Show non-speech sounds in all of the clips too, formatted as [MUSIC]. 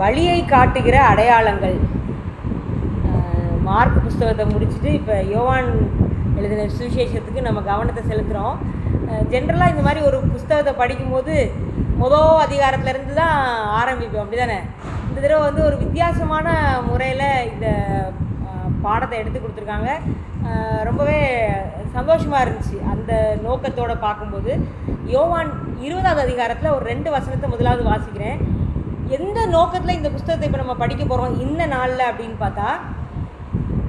வழியை காட்டுகிற அடையாளங்கள். மார்க் புஸ்தகத்தை முடிச்சுட்டு இப்போ யோவான் எழுதின சுவிசேஷத்துக்கு நம்ம கவனத்தை செலுத்துகிறோம் ஜென்ரலாக இந்த மாதிரி ஒரு புஸ்தகத்தை படிக்கும்போது மொதல் அதிகாரத்துலேருந்து தான் ஆரம்பிப்போம். அப்படி தானே இந்த தடவை வந்து ஒரு வித்தியாசமான முறையில் இந்த பாடத்தை எடுத்து கொடுத்துருக்காங்க. ரொம்பவே சந்தோஷமாக இருந்துச்சு அந்த நோக்கத்தோடு பார்க்கும்போது. யோவான் இருபதாவது அதிகாரத்தில் ஒரு ரெண்டு வசனத்தை முதலாவது வாசிக்கிறேன். எந்த நோக்கத்தில் இந்த புஸ்தகத்தை இப்போ நம்ம படிக்க போகிறோம் இந்த நாளில் அப்படின்னு பார்த்தா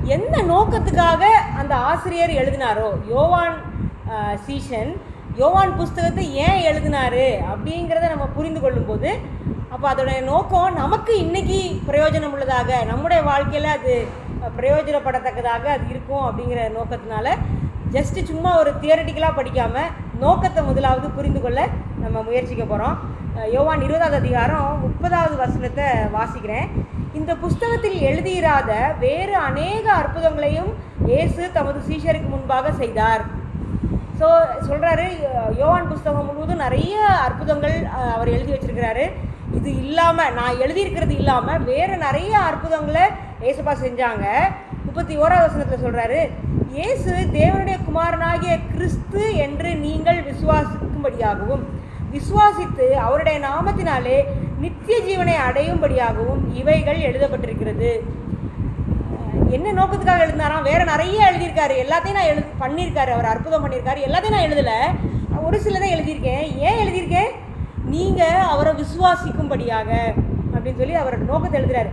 எந்த நோக்கத்துக்காக அந்த ஆசிரியர் எழுதினாரோ யோவான் சீஷன் யோவான் புஸ்தகத்தை ஏன் எழுதினாரு அப்படிங்கிறத நம்ம புரிந்து கொள்ளும்போது அப்போ அதோடைய நோக்கம் நமக்கு இன்றைக்கி பிரயோஜனம் உள்ளதாக நம்முடைய வாழ்க்கையில் அது பிரயோஜனப்படத்தக்கதாக அது இருக்கும் அப்படிங்கிற நோக்கத்தினால ஜஸ்ட்டு சும்மா ஒரு தியரட்டிக்கலாக படிக்காமல் நோக்கத்தை முதலாவது புரிந்து கொள்ள நம்ம முயற்சிக்க போகிறோம் யோவான் இருபதாவது அதிகாரம் முப்பதாவது வசனத்தை வாசிக்கிறேன். இந்த புஸ்தகத்தில் எழுதியிராத வேறு அநேக அற்புதங்களையும் இயேசு தமது சீஷருக்கு முன்பாக செய்தார். ஸோ சொல்கிறாரு யோவான் புஸ்தகம் முழுவதும் நிறைய அற்புதங்கள் அவர் எழுதி வச்சிருக்கிறாரு. இது இல்லாமல் நான் எழுதியிருக்கிறது இல்லாமல் வேறு நிறைய அற்புதங்களை ஏசுப்பா செஞ்சாங்க. முப்பத்தி ஓராவது வசனத்தில் சொல்கிறாரு இயேசு தேவனுடைய குமாரனாகிய கிறிஸ்து என்று நீங்கள் விசுவாசிக்கும்படியாகவும் விசுவாசித்து அவருடைய நாமத்தினாலே நித்திய ஜீவனை அடையும்படியாகவும் இவைகள் எழுதப்பட்டிருக்கிறது. என்ன நோக்கத்துக்காக எழுதினாராம்? வேற நிறைய எழுதியிருக்காரு. எல்லாத்தையும் நான் எழுது பண்ணியிருக்காரு. அவர் அற்புதம் பண்ணியிருக்காரு. எல்லாத்தையும் நான் எழுதலை. ஒரு சிலதை எழுதியிருக்கேன். ஏன் எழுதியிருக்கேன்? நீங்கள் அவரை விசுவாசிக்கும்படியாக அப்படின்னு சொல்லி அவர் நோக்கத்தை எழுதுறாரு.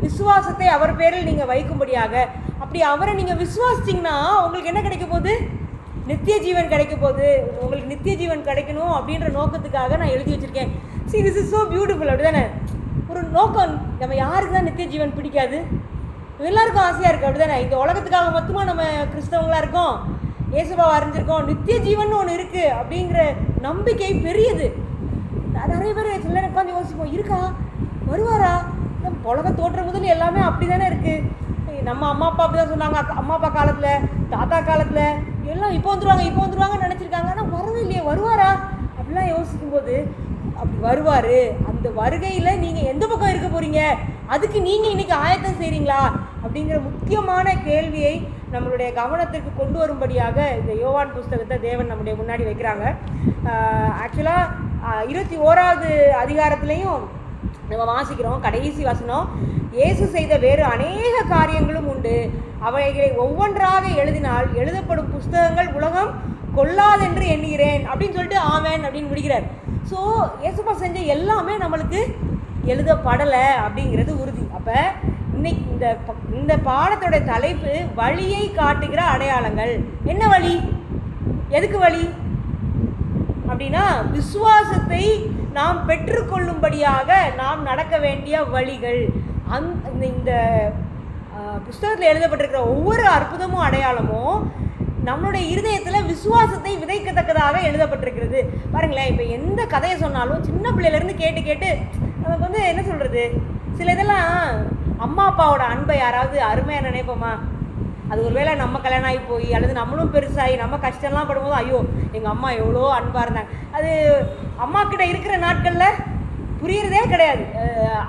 விசுவாசத்தை அவர் பேரில் நீங்கள் வைக்கும்படியாக. அப்படி அவரை நீங்கள் விசுவாசிச்சிங்கன்னா உங்களுக்கு என்ன கிடைக்க போகுது? நித்திய ஜீவன் கிடைக்க போகுது. உங்களுக்கு நித்திய ஜீவன் கிடைக்கணும் அப்படின்ற நோக்கத்துக்காக நான் எழுதி வச்சுருக்கேன். See இஸ் is பியூட்டிஃபுல் அப்படி அப்படிதானே? ஒரு நோக்கம். நம்ம யாருக்கு தான் நித்திய ஜீவன் பிடிக்காது? எல்லாருக்கும் ஆசையாக இருக்குது அப்படிதானே? இந்த உலகத்துக்காக மொத்தமாக நம்ம கிறிஸ்தவங்களாக இருக்கோம்? இயேசுபாவை அறிஞ்சிருக்கோம். நித்திய ஜீவன் ஒன்று இருக்குது அப்படிங்கிற நம்பிக்கை பெரியது. நிறைய பேர் சில நேரம் உட்காந்து யோசிப்போம். இருக்கா? வருவாரா? நம்ம உலக தோற்றம் முதல் எல்லாமே அப்படி தானே இருக்குது நம்ம அம்மா அப்பா அப்படி தான் சொன்னாங்க அம்மா அப்பா காலத்தில் தாத்தா காலத்தில் எல்லாம் இப்போ வந்துருவாங்க இப்போ வந்துருவாங்கன்னு நினச்சிருக்காங்க ஆனால் வரவே இல்லையே வருவாரா? அப்படிலாம் யோசிக்கும்போது அப்படி வருவார். அந்த வருகையில் நீங்கள் எந்த பக்கம் இருக்க போகிறீங்க அதுக்கு நீங்கள் இன்றைக்கி ஆயத்தம் செய்கிறீங்களா அப்படிங்கிற முக்கியமான கேள்வியை நம்மளுடைய கவனத்திற்கு கொண்டு வரும்படியாக இந்த யோவான் புஸ்தகத்தை தேவன் நம்முடைய முன்னாடி வைக்கிறாங்க. ஆக்சுவலாக இருபத்தி ஓராவது அதிகாரத்துலேயும் நம்ம வாசிக்கிறோம் கடைசி வசனம் இயேசு செய்த வேறு அநேக காரியங்களும் உண்டு. அவைகளை ஒவ்வொன்றாக எழுதினால் எழுதப்படும் புஸ்தகங்கள் உலகம் கொள்ளாதென்று எண்ணுகிறேன். அப்படின்னு சொல்லிட்டு ஆவேன் அப்படின்னு முடிக்கிறார். ஸோ இயேசுப்பா செஞ்ச எல்லாமே நம்மளுக்கு எழுதப்படலை அப்படிங்கிறது உறுதி. அப்போ இன்னைக்கு இந்த ப- இந்த பாடத்தோட தலைப்பு வழியை காட்டுகிற அடையாளங்கள். என்ன வழி? எதுக்கு வழி? அப்படின்னா விசுவாசத்தை நாம் பெற்றுக்கொள்ளும்படியாக நாம் நடக்க வேண்டிய வழிகள். அந் இந்த இந்த புஸ்தகத்தில் எழுதப்பட்டிருக்கிற ஒவ்வொரு அற்புதமும் அடையாளமும் நம்மளுடைய இருதயத்தில் விசுவாசத்தை விதைக்கத்தக்கதாக எழுதப்பட்டிருக்கிறது. பாருங்களேன் இப்போ எந்த கதையை சொன்னாலும் சின்ன பிள்ளையிலேருந்து கேட்டு கேட்டு நமக்கு வந்து என்ன சொல்கிறது சில இதெல்லாம் அம்மா அப்பாவோட அன்பை யாராவது அருமையாக நினைப்போமா? அது ஒருவேளை நம்ம கல்யாணம் ஆகி போய் அல்லது நம்மளும் பெருசாகி நம்ம கஷ்டம்லாம் படும்போது ஐயோ எங்கள் அம்மா எவ்வளோ அன்பாக இருந்தாங்க. அது அம்மா கிட்ட இருக்கிற நாட்களில் புரியறதே கிடையாது.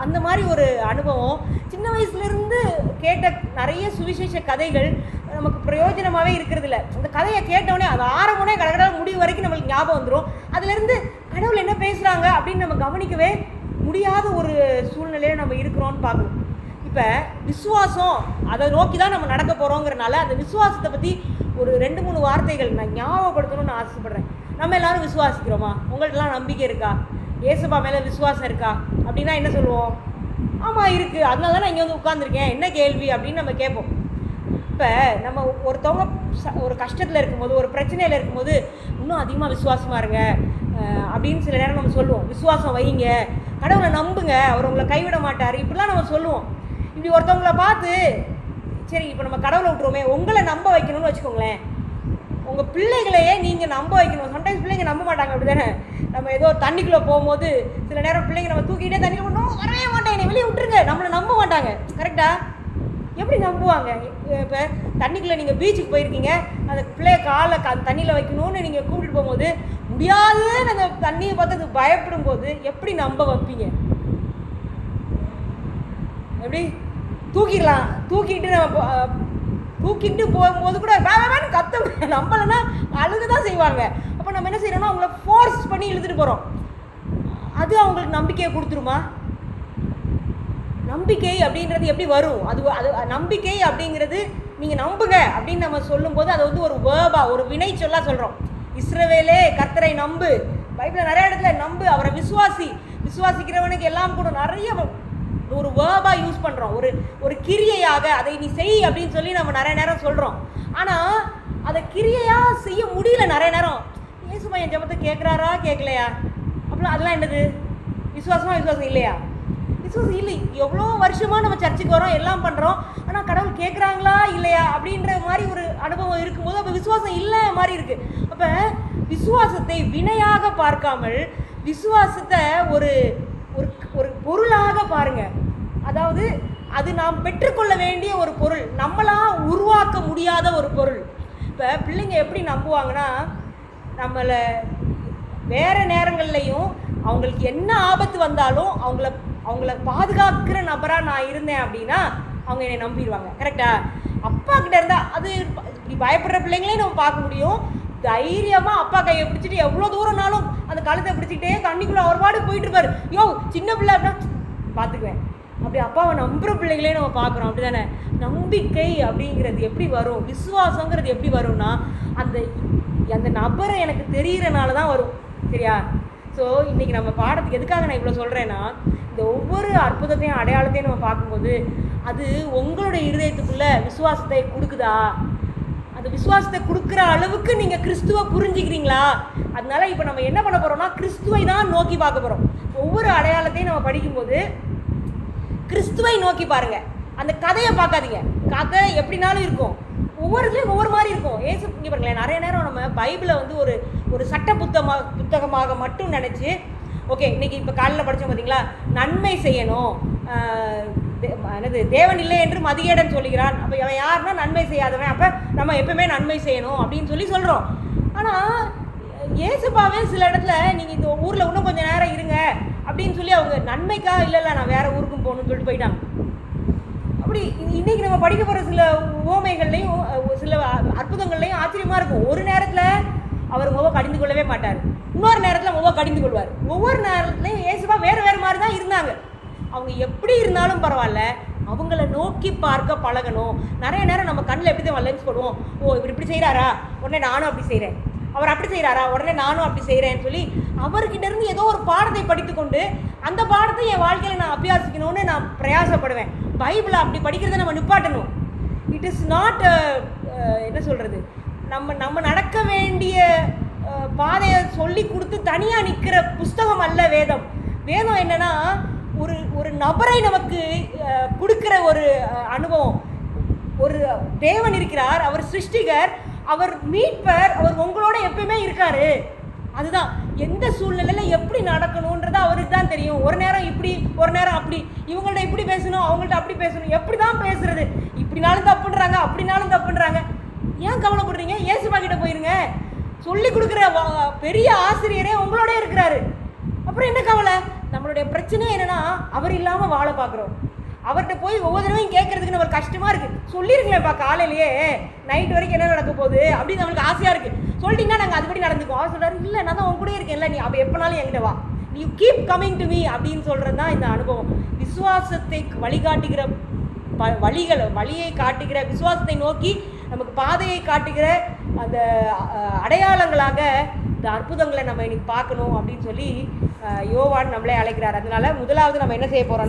அந்த மாதிரி ஒரு அனுபவம். சின்ன வயசுலேருந்து கேட்ட நிறைய சுவிசேஷ கதைகள் நமக்கு பிரயோஜனமாகவே இருக்கிறது இல்லை அந்த கதையை கேட்டோடனே அது ஆரம்பமே கடற்கடை முடிவு வரைக்கும் நம்மளுக்கு ஞாபகம் வந்துடும் அதுலேருந்து கடவுள் என்ன பேசுகிறாங்க அப்படின்னு நம்ம கவனிக்கவே முடியாத ஒரு சூழ்நிலையில் நம்ம இருக்கிறோம்னு பார்க்கணும். இப்போ விசுவாசம் அதை நோக்கி தான் நம்ம நடக்க போகிறோங்கிறனால அந்த விசுவாசத்தை பற்றி ஒரு ரெண்டு மூணு வார்த்தைகள் நான் ஞாபகப்படுத்தணும்னு ஆசைப்படுறேன். நம்ம எல்லாரும் விசுவாசிக்கிறோமா? உங்கள்கிட்டலாம் நம்பிக்கை இருக்கா? ஏசப்பா மேலே விசுவாசம் இருக்கா? அப்படின்னா என்ன சொல்லுவோம்? ஆமாம் இருக்குது அதனால தான் நான் இங்கே வந்து உட்காந்துருக்கேன் என்ன கேள்வி அப்படின்னு நம்ம கேட்போம். இப்போ நம்ம ஒருத்தவங்க ச- ஒரு கஷ்டத்தில் இருக்கும்போது ஒரு பிரச்சனையில் இருக்கும்போது இன்னும் அதிகமாக விசுவாசமாக இருங்க. அப்படின்னு சில நேரம் நம்ம சொல்லுவோம். விசுவாசம் வைங்க. கடவுளை நம்புங்க. அவர் உங்களை கைவிட மாட்டார். இப்படிலாம் நம்ம சொல்லுவோம். இப்படி ஒருத்தவங்கள பார்த்து சரி இப்போ நம்ம கடவுளை விட்டுருவோமே உங்களை நம்ப வைக்கணும்னு வச்சுக்கோங்களேன். உங்கள் பிள்ளைகளையே நீங்கள் நம்ப வைக்கணும். சம்டைம்ஸ் பிள்ளைங்க நம்ப மாட்டாங்க அப்படி தானே நம்ம ஏதோ தண்ணிக்குள்ளே போகும்போது சில நேரம் பிள்ளைங்க நம்ம தூக்கிட்டே தண்ணியில் போட்டோம் வரவே மாட்டேன் என்னை வெளியே விட்டுருங்க. நம்மளை நம்ப மாட்டாங்க. கரெக்டாக எப்படி நம்புவாங்க? இப்போ தண்ணிக்குள்ளே நீங்கள் பீச்சுக்கு போயிருக்கீங்க. அந்த பிள்ளைய காலை க தண்ணியில் வைக்கணும்னு நீங்கள் கூப்பிட்டு போகும்போது முடியாதுன்னு அந்த தண்ணியை பார்த்து அது பயப்படும் போது எப்படி நம்ப வைப்பீங்க? எப்படி? தூக்கிடலாம். தூக்கிட்டு நம்ம தூக்கிட்டு போகும்போது கூட வே கத்த [LAUGHS] நம்மளனா அழுக தான் செய்வாங்க. அப்போ நம்ம என்ன செய்யறோம்னா அவங்கள ஃபோர்ஸ் பண்ணி இழுத்துட்டு போகிறோம் அது அவங்களுக்கு நம்பிக்கையை கொடுத்துருமா? நம்பிக்கை அப்படின்றது எப்படி வரும்? அது அது நம்பிக்கை அப்படிங்கிறது நீங்கள் நம்புங்க அப்படின்னு நம்ம சொல்லும்போது அது வந்து ஒரு வேர்பா ஒரு வினை சொல்லா சொல்கிறோம் இஸ்ரவேலே கர்த்தரை நம்பு. பைபிளில் நிறைய இடத்துல நம்பு அவரை விசுவாசி. விசுவாசிக்கிறவனுக்கு எல்லாம் கூட நிறைய ஒரு வேர்பாக யூஸ் பண்ணுறோம் ஒரு ஒரு கிரியையாக அதை நீ செய் அப்படின்னு சொல்லி நம்ம நிறைய நேரம் சொல்கிறோம் ஆனால் அதை கிரியையாக செய்ய முடியல நிறைய நேரம். ஏசுமா என் ஜெபத்தை கேட்குறாரா கேட்கலையா அப்படிலாம் அதெல்லாம் என்னது? விசுவாசமாக விசுவாசம் இல்லையா? விசுவாசம் இல்லை. எவ்வளோ வருஷமாக நம்ம சர்ச்சுக்கு வரோம் எல்லாம் பண்ணுறோம் ஆனால் கடவுள் கேட்குறாங்களா இல்லையா? அப்படின்ற மாதிரி ஒரு அனுபவம் இருக்கும்போது அப்போ விசுவாசம் இல்லை மாதிரி இருக்குது அப்போ விசுவாசத்தை வினையாக பார்க்காமல் விசுவாசத்தை ஒரு ஒரு ஒரு பொருளாக பாருங்கள் அதாவது அது நாம் பெற்றுக்கொள்ள வேண்டிய ஒரு பொருள். நம்மளாக உருவாக்க முடியாத ஒரு பொருள். இப்போ பிள்ளைங்க எப்படி நம்புவாங்கன்னா நம்மளை வேறு நேரங்கள்லையும் அவங்களுக்கு என்ன ஆபத்து வந்தாலும் அவங்கள அவங்கள பாதுகாக்கிற நபராக நான் இருந்தேன் அப்படின்னா அவங்க என்னை நம்பிடுவாங்க. கரெக்டா அப்பா கிட்ட இருந்தால் அது இப்படி பயப்படுற பிள்ளைங்களையும் நம்ம பார்க்க முடியும். தைரியமாக அப்பா கையை பிடிச்சிட்டு எவ்வளோ தூரம்னாலும் அந்த கழுத்தை பிடிச்சிக்கிட்டே தண்ணிக்குள்ளே அவர் பாடு போயிட்டு இருப்பார். யோ சின்ன பிள்ளை அப்படின்னா பார்த்துக்குவேன் அப்படி அப்பாவை நம்புகிற பிள்ளைங்களையும் நம்ம பார்க்குறோம் அப்படி தானே நம்பிக்கை அப்படிங்கிறது எப்படி வரும்? விசுவாசங்கிறது எப்படி வரும்னா அந்த அந்த நபரை எனக்கு தெரிகிறனால தான் வரும். சரியா? ஸோ இன்றைக்கி நம்ம பாடத்துக்கு எதுக்காக நான் இவ்வளோ சொல்கிறேன்னா இந்த ஒவ்வொரு அற்புதத்தையும் அடையாளத்தையும் நம்ம பார்க்கும்போது அது உங்களுடைய இருதயத்துக்குள்ளே விசுவாசத்தை கொடுக்குதா? அந்த விசுவாசத்தை கொடுக்குற அளவுக்கு நீங்கள் கிறிஸ்துவை புரிஞ்சுக்கிறீங்களா? அதனால இப்போ நம்ம என்ன பண்ண போகிறோம்னா கிறிஸ்துவை தான் நோக்கி பார்க்க போகிறோம் ஒவ்வொரு அடையாளத்தையும் நம்ம படிக்கும்போது கிறிஸ்துவை நோக்கி பாருங்க. அந்த கதையை பார்க்காதீங்க. கதை எப்படினாலும் இருக்கும். ஒவ்வொரு இதுலேயும் ஒவ்வொரு மாதிரி இருக்கும். ஏசு இங்கே பாருங்களேன் நிறைய நேரம் நம்ம பைபிளை வந்து ஒரு ஒரு சட்ட புத்தகமாக புத்தகமாக மட்டும் நினச்சி ஓகே இன்றைக்கி இப்போ காலையில் படித்தோம் பார்த்தீங்களா நன்மை செய்யணும். என்னது தேவன் இல்லை என்று மதியேடன் சொல்லுகிறான். அப்போ அவன் யாருன்னா நன்மை செய்யாதவன். அப்போ நம்ம எப்பவுமே நன்மை செய்யணும் அப்படின்னு சொல்லி சொல்கிறோம் ஆனால் ஏசுப்பாவே சில இடத்துல நீங்கள் இந்த ஊரில் இன்னும் கொஞ்சம் நேரம் இருங்க. அப்படின்னு சொல்லி அவங்க நன்மைக்கா? இல்லை இல்லை நான் வேற ஊருக்கும் போகணும்னு சொல்லிட்டு போயிட்டாங்க. அப்படி இ- இன்னைக்கு நம்ம படிக்க போகிற சில ஓமைகள்லையும் சில அற்புதங்கள்லையும் ஆச்சரியமாக இருக்கும். ஒரு நேரத்தில் அவர் முக கடிந்து கொள்ளவே மாட்டார். இன்னொரு நேரத்தில் முக கடிந்து கொள்வார். ஒவ்வொரு நேரத்துலையும் ஏசுவா வேறு வேறு மாதிரி தான் இருந்தாங்க. அவங்க எப்படி இருந்தாலும் பரவாயில்ல அவங்கள நோக்கி பார்க்க பழகணும். நிறைய நேரம் நம்ம கண்ணில் எப்படி தான் லென்ஸ் போடுவோம் ஓ இவர் இப்படி செய்கிறாரா உடனே நானும் அப்படி செய்கிறேன் அவர் அப்படி செய்கிறாரா உடனே நானும் அப்படி செய்கிறேன்னு சொல்லி அவர்கிட்ட இருந்து ஏதோ ஒரு பாடத்தை படித்துக்கொண்டு அந்த பாடத்தை என் வாழ்க்கையில் நான் அபியாசிக்கணும்னு நான் பிரயாசப்படுவேன். பைபிளை அப்படி படிக்கிறதை நம்ம நிப்பாட்டணும். இட் இஸ் நாட் என்ன சொல்கிறது நம்ம நம்ம நடக்க வேண்டிய பாதையை சொல்லி கொடுத்து தனியாக நிற்கிற புஸ்தகம் அல்ல வேதம். வேதம் என்னென்னா ஒரு ஒரு நபரை நமக்கு கொடுக்குற ஒரு அனுபவம். ஒரு தேவன் இருக்கிறார் அவர் சிருஷ்டிகர் அவர் மீட்பர் அவர் உங்களோட அதுதான். எந்த சூழ்நிலையில எப்படி நடக்கணுன்றது அவருக்கு தான் தெரியும். ஒரு நேரம் இப்படி ஒரு நேரம் அப்படி. இவங்கள்ட்ட இப்படி பேசணும் அவங்கள்ட்ட அப்படி பேசணும். எப்படி தான் பேசுறது? இப்படினாலும் தப்புன்றாங்க அப்படினாலும் தப்புன்றாங்க. ஏன் கவலைப்படுறீங்க? ஏசுபா கிட்ட போயிருங்க. சொல்லி கொடுக்குற வா- பெரிய ஆசிரியரே உங்களோட இருக்கிறாரு. அப்புறம் என்ன கவலை? நம்மளுடைய பிரச்சனை என்னன்னா அவர் இல்லாமல் வாழ பார்க்குறோம் அவர்கிட்ட போய் ஒவ்வொரு தடவையும் கேட்கறதுக்கு நம்ம கஷ்டமா இருக்கு. சொல்லியிருக்கலப்பா காலையிலேயே நைட் வரைக்கும் என்ன நடக்க போகுது? அப்படின்னு நம்மளுக்கு ஆசையா இருக்கு. சொல்லிட்டீங்கன்னா நாங்கள் அதுபடி நடந்துக்குவோம். அவர் சொல்கிறார் இல்லை நான் தான் உன் கூட இல்லை நீ அப்போ எப்போனாலும் என்கிட்ட வா. நீ கீப் கமிங் டு மீ அப்படின்னு சொல்கிறது தான் இந்த அனுபவம். விசுவாசத்தை வழிகாட்டுகிற ப- வழிகளை வழியை காட்டுகிற விசுவாசத்தை நோக்கி நமக்கு பாதையை காட்டுகிற அந்த அடையாளங்களாக இந்த அற்புதங்களை நம்ம இன்னைக்கு பார்க்கணும் அப்படின்னு சொல்லி யோவான் நம்மளே அழைக்கிறார். அதனால முதலாவது நம்ம என்ன செய்ய போகிறோம்